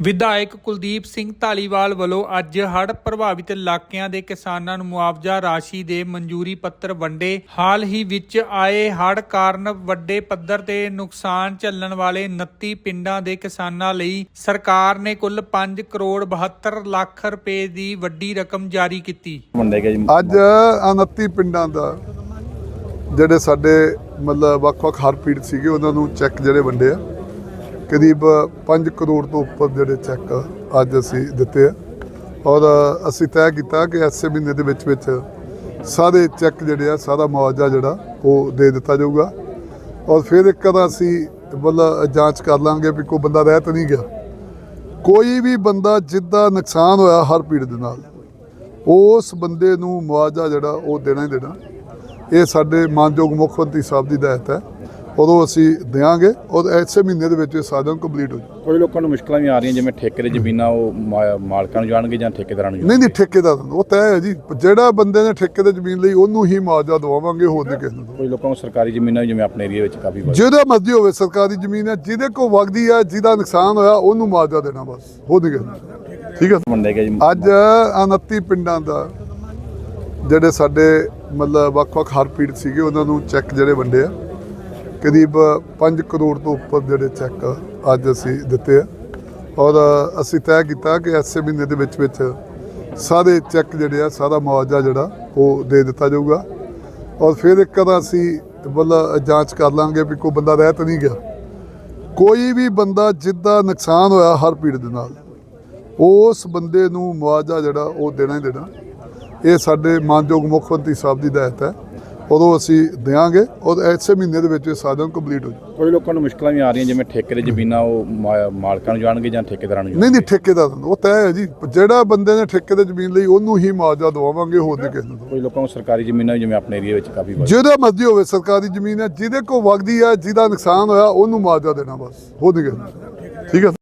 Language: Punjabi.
ਵਿਧਾਇਕ ਕੁਲਦੀਪ ਸਿੰਘ ਢਾਲੀਵਾਲ ਵੱਲੋਂ ਅੱਜ ਹੜ੍ਹ ਪ੍ਰਭਾਵਿਤ ਇਲਾਕਿਆਂ ਦੇ ਕਿਸਾਨਾਂ ਨੂੰ ਮੁਆਵਜ਼ਾ ਰਾਸ਼ੀ ਦੇ ਮਨਜ਼ੂਰੀ ਪੱਤਰ ਵੰਡੇ। ਹਾਲ ਹੀ ਵਿੱਚ ਆਏ ਹੜ੍ਹ ਕਾਰਨ ਵੱਡੇ ਪੱਧਰ ਤੇ ਨੁਕਸਾਨ ਝੱਲਣ ਵਾਲੇ 29 ਪਿੰਡਾਂ ਦੇ ਕਿਸਾਨਾਂ ਲਈ ਸਰਕਾਰ ਨੇ ਕੁੱਲ 5 ਕਰੋੜ 72 ਲੱਖ ਰੁਪਏ ਦੀ ਵੱਡੀ ਰਕਮ ਜਾਰੀ ਕੀਤੀ। ਅੱਜ 29 ਪਿੰਡਾਂ ਦਾ ਜਿਹੜੇ ਸਾਡੇ ਮਤਲਬ ਵੱਖ-ਵੱਖ ਹਰ ਪੀੜਤ ਸੀਗੇ ਉਹਨਾਂ ਨੂੰ ਚੈੱਕ ਜਿਹੜੇ ਵੰਡੇ ਆ। ਕਰੀਬ 5 ਕਰੋੜ ਤੋਂ ਉੱਪਰ ਜਿਹੜੇ ਚੈੱਕ ਅੱਜ ਅਸੀਂ ਦਿੱਤੇ ਆ। ਔਰ ਅਸੀਂ ਤੈਅ ਕੀਤਾ ਕਿ ਇਸੇ ਮਹੀਨੇ ਦੇ ਵਿੱਚ ਵਿੱਚ ਸਾਰੇ ਚੈੱਕ ਜਿਹੜੇ ਆ, ਸਾਰਾ ਮੁਆਵਜ਼ਾ ਜਿਹੜਾ ਉਹ ਦੇ ਦਿੱਤਾ ਜਾਊਗਾ। ਔਰ ਫਿਰ ਇੱਕ ਵਾਰ ਅਸੀਂ ਮਤਲਬ ਜਾਂਚ ਕਰ ਲਾਂਗੇ ਵੀ ਕੋਈ ਬੰਦਾ ਰਹਿ ਤਾਂ ਨਹੀਂ ਗਿਆ। ਕੋਈ ਵੀ ਬੰਦਾ ਜਿੱਦਾਂ ਨੁਕਸਾਨ ਹੋਇਆ ਹਰ ਪੀੜ ਦੇ ਨਾਲ, ਉਸ ਬੰਦੇ ਨੂੰ ਮੁਆਵਜ਼ਾ ਜਿਹੜਾ ਉਹ ਦੇਣਾ ਹੀ ਦੇਣਾ। ਇਹ ਸਾਡੇ ਮਾਨਯੋਗ ਮੁੱਖ ਮੰਤਰੀ ਸਾਹਿਬ ਦੀ ਹਦਾਇਤ ਹੈ। ਉਦੋਂ ਅਸੀਂ ਦੇਵਾਂਗੇ ਔਰ ਐਸੇ ਮਹੀਨੇ ਦੇ ਵਿੱਚ ਇਹ ਸਾਧਨ ਕੰਪਲੀਟ ਹੋ ਜਾਊ। ਕੋਈ ਲੋਕਾਂ ਨੂੰ ਮੁਸ਼ਕਲਾਂ ਵੀ ਆ ਰਹੀਆਂ ਜਿਵੇਂ ਠੇਕੇ ਦੇ ਜ਼ਮੀਨਾਂ ਉਹ ਮਾ- ਮਾਲਕਾਂ ਨੂੰ ਜਾਣਗੇ ਜਾਂ ਠੇਕੇਦਾਰਾਂ ਨੂੰ ਨਹੀਂ ਨਹੀਂ ਠੇਕੇਦਾਰ ਨੂੰ, ਉਹ ਤੈਅ ਹੈ ਜੀ। ਜਿਹੜਾ ਬੰਦੇ ਨੇ ਠੇਕੇ ਤੇ ਜ਼ਮੀਨ ਲਈ ਉਹਨੂੰ ਹੀ ਮੁਆਵਜ਼ਾ ਦਵਾਵਾਂਗੇ ਹੋਰ ਨਹੀਂ ਕਿਸੇ ਨੂੰ ਕੋਈ ਲੋਕਾਂ ਨੂੰ ਸਰਕਾਰੀ ਜ਼ਮੀਨਾਂ ਵੀ ਜਿਵੇਂ ਆਪਣੇ ਏਰੀਆ ਵਿੱਚ ਕਾਫੀ ਵੱਧ ਜਿਹਦਾ ਮਰਜ਼ੀ ਹੋਵੇ ਸਰਕਾਰੀ ਜ਼ਮੀਨ ਹੈ ਜਿਹਦੇ ਕੋ ਵਗਦੀ ਹੈ ਜਿਹਦਾ ਨੁਕਸਾਨ ਹੋਇਆ ਉਹਨੂੰ ਮੁਆਵਜ਼ਾ ਦੇਣਾ ਬਸ ਹੋਰ ਨਹੀਂ ਕਿਸੇ ਨੂੰ। ਠੀਕ ਹੈ? ਵੰਡੇ ਗਏ ਜੀ। ਅੱਜ 29 ਪਿੰਡਾਂ ਦਾ ਜਿਹੜੇ ਸਾਡੇ ਮਤਲਬ ਵੱਖ-ਵੱਖ ਹਰ ਪੀੜਤ ਸੀਗੇ ਉਹਨਾਂ ਨੂੰ ਚੈੱਕ ਜਿਹੜੇ ਵੰਡੇ ਆ। ਕਰੀਬ 5 ਕਰੋੜ ਤੋਂ ਉੱਪਰ ਜਿਹੜੇ ਚੈੱਕ ਅੱਜ ਅਸੀਂ ਦਿੱਤੇ ਆ। ਔਰ ਅਸੀਂ ਤੈਅ ਕੀਤਾ ਕਿ ਐਸੇ ਮਹੀਨੇ ਦੇ ਵਿੱਚ ਵਿੱਚ ਸਾਰੇ ਚੈੱਕ ਜਿਹੜੇ ਆ, ਸਾਰਾ ਮੁਆਵਜ਼ਾ ਜਿਹੜਾ, ਉਹ ਦੇ ਦਿੱਤਾ ਜਾਊਗਾ। ਔਰ ਫਿਰ ਇੱਕ ਵਾਰ ਅਸੀਂ ਮਤਲਬ ਜਾਂਚ ਕਰ ਲਾਂਗੇ ਵੀ ਕੋਈ ਬੰਦਾ ਰਹਿ ਤਾਂ ਨਹੀਂ ਗਿਆ। ਕੋਈ ਵੀ ਬੰਦਾ ਜਿੱਦਾਂ ਨੁਕਸਾਨ ਹੋਇਆ ਹਰ ਪੀੜ ਦੇ ਨਾਲ, ਉਸ ਬੰਦੇ ਨੂੰ ਮੁਆਵਜ਼ਾ ਜਿਹੜਾ, ਉਹ ਦੇਣਾ ਹੀ ਦੇਣਾ। ਇਹ ਸਾਡੇ ਮਾਨਯੋਗ ਮੁੱਖ ਮੰਤਰੀ ਸਾਹਿਬ ਦੀ ਹਦਾਇਤ ਹੈ। ਉਦੋਂ ਅਸੀਂ ਦੇਵਾਂਗੇ ਔਰ ਐਸੇ ਮਹੀਨੇ ਦੇ ਵਿੱਚ ਇਹ ਸਾਧਨ ਕੰਪਲੀਟ ਹੋ ਜਾਊ। ਕੋਈ ਲੋਕਾਂ ਨੂੰ ਮੁਸ਼ਕਲਾਂ ਵੀ ਆ ਰਹੀਆਂ ਜਿਵੇਂ ਠੇਕੇ ਦੇ ਜ਼ਮੀਨਾਂ ਉਹ ਮਾ- ਮਾਲਕਾਂ ਨੂੰ ਜਾਣਗੇ ਜਾਂ ਠੇਕੇਦਾਰਾਂ ਨੂੰ ਨਹੀਂ ਨਹੀਂ ਠੇਕੇਦਾਰ ਨੂੰ, ਉਹ ਤੈਅ ਹੈ ਜੀ। ਜਿਹੜਾ ਬੰਦੇ ਨੇ ਠੇਕੇ ਤੇ ਜ਼ਮੀਨ ਲਈ ਉਹਨੂੰ ਹੀ ਮੁਆਵਜ਼ਾ ਦਵਾਵਾਂਗੇ ਹੋਰ ਨਹੀਂ ਕਿਸੇ ਨੂੰ ਕੋਈ ਲੋਕਾਂ ਨੂੰ ਸਰਕਾਰੀ ਜ਼ਮੀਨਾਂ ਵੀ ਜਿਵੇਂ ਆਪਣੇ ਏਰੀਆ ਵਿੱਚ ਕਾਫੀ ਵੱਧ ਜਿਹਦਾ ਮਰਜ਼ੀ ਹੋਵੇ ਸਰਕਾਰੀ ਜ਼ਮੀਨ ਹੈ ਜਿਹਦੇ ਕੋ ਵਗਦੀ ਹੈ ਜਿਹਦਾ ਨੁਕਸਾਨ ਹੋਇਆ ਉਹਨੂੰ ਮੁਆਵਜ਼ਾ ਦੇਣਾ ਬਸ। ਹੋਰ ਨਹੀਂ ਕਿਸੇ ਨੂੰ। ਠੀਕ ਹੈ?